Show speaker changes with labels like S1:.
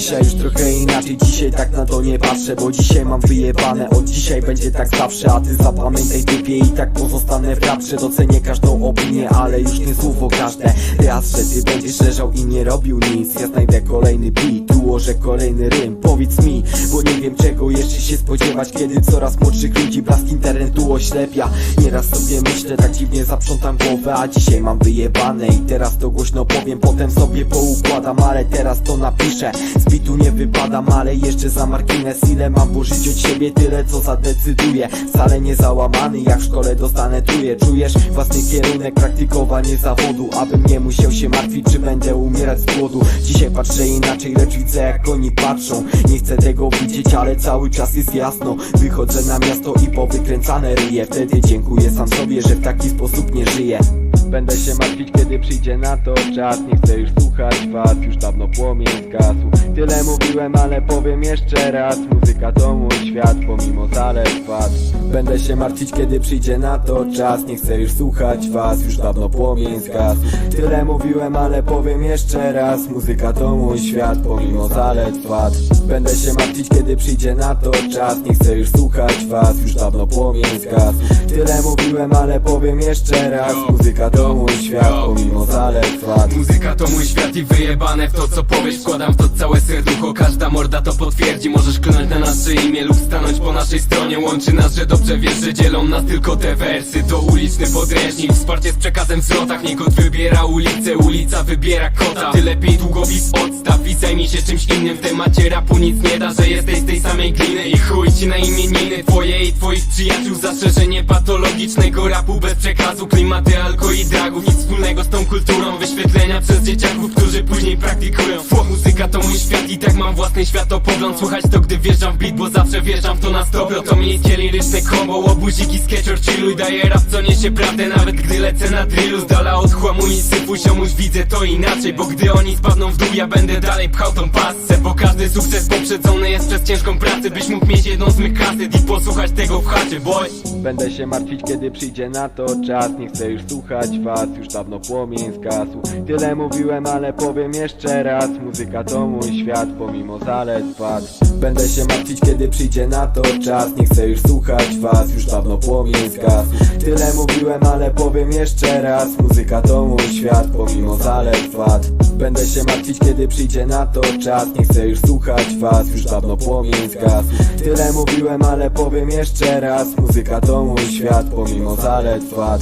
S1: dzisiaj już trochę inaczej Dzisiaj tak na to nie patrzę, bo dzisiaj mam wyjebane. Od dzisiaj będzie tak zawsze, a ty zapamiętaj typie I tak pozostanę w raprze, docenię każdą opinię Ale już nie słowo każde. Raz, że ty będziesz leżał i nie robił nic. Ja znajdę kolejny beat, ułożę kolejny rym. Powiedz mi, bo nie wiem czego jeszcze się spodziewać Kiedy coraz młodszych ludzi blask internetu oślepia. Nieraz sobie myślę, tak dziwnie zaprzątam głowę A dzisiaj mam wyjebane i teraz to głośno powiem. Potem sobie poukładam, ale teraz to napiszę. Z bitu nie wypadam, ale jeszcze za margines Ile mam włożyć od siebie, tyle co zadecyduję. Wcale nie załamany, jak w szkole dostanę truje Czujesz własny kierunek, praktykowanie zawodu Abym nie musiał się martwić, czy będę umierać z głodu. Dzisiaj patrzę inaczej, lecz widzę jak oni patrzą. Nie chcę tego widzieć, ale cały czas jest jasno. Wychodzę na miasto i powykręcane ryje. Wtedy dziękuję sam sobie, że w taki sposób nie żyję. Będę się martwić, kiedy przyjdzie na to czas. Nie chcę już słuchać was, już dawno płomień zgasł. Tyle mówiłem, ale powiem jeszcze raz. Muzyka to mój świat, pomimo zalet wad. Będę się martwić, kiedy przyjdzie na to czas. Nie chcę już słuchać was, już dawno płomień zgasł. Tyle mówiłem, ale powiem jeszcze raz. Muzyka to mój świat, pomimo zalet wad Będę się martwić, kiedy przyjdzie na to czas. Nie chcę już słuchać was, już dawno płomień zgasł. Tyle mówiłem, ale powiem jeszcze raz. Muzyka to mój świat, pomimo zalet wad
S2: Muzyka to mój świat i wyjebane w to co powiesz. Wkładam w to całe serducho, każda morda to potwierdzi. Możesz klnąć na nasze imię lub stanąć po naszej stronie. Łączy nas, że dobrze wiesz, że dzielą nas tylko te wersy. To uliczny podręcznik, wsparcie z przekazem w zwrotach. Nie wybiera ulicę, ulica wybiera kota. Ty lepiej długopis odstaw i zajmij się czymś innym W temacie rapu nic nie da, że jesteś z tej samej gliny. I chuj ci na imieniny twoje i twoich przyjaciół. Zastrzeżenie patologicznego rapu bez przekazu. Klimaty alko i dragów, nic wspólnego z tą kulturą. Wyświetlenia przez dzieciaków, którzy później praktykują. Muzyka to mój świat i tak mam własny światopogląd. Słuchać to gdy wjeżdżam w beat, bo zawsze wjeżdżam to na stopro To miejskie liryczne kombo, łobuziki, sketcher, chilluj Daję rap, co niesie prawdę, nawet gdy lecę na drillu Z dala od chłamu i syfu, ziomuś widzę to inaczej. Bo gdy oni spadną w dół, ja będę dalej pchał tą pasę. Bo każdy sukces poprzedzony jest przez ciężką pracę Byś mógł mieć jedną z mych kaset i posłuchać tego w chacie, boy
S1: Będę się martwić, kiedy przyjdzie na to czas. Nie chcę już słuchać was, już dawno płomień zgasł. Tyle mówiłem, ale powiem jeszcze raz. Muzyka to mój świat, pomimo zalet wad Będę się martwić, kiedy przyjdzie na to czas. Nie chcę już słuchać was, już dawno płomień zgasł. Tyle mówiłem, ale powiem jeszcze raz. Muzyka to mój świat, pomimo zalet wad Będę się martwić, kiedy przyjdzie na to czas. Nie chcę już słuchać was, już dawno płomień zgasł. Tyle mówiłem, ale powiem jeszcze raz. Muzyka to mój świat, pomimo zalet wad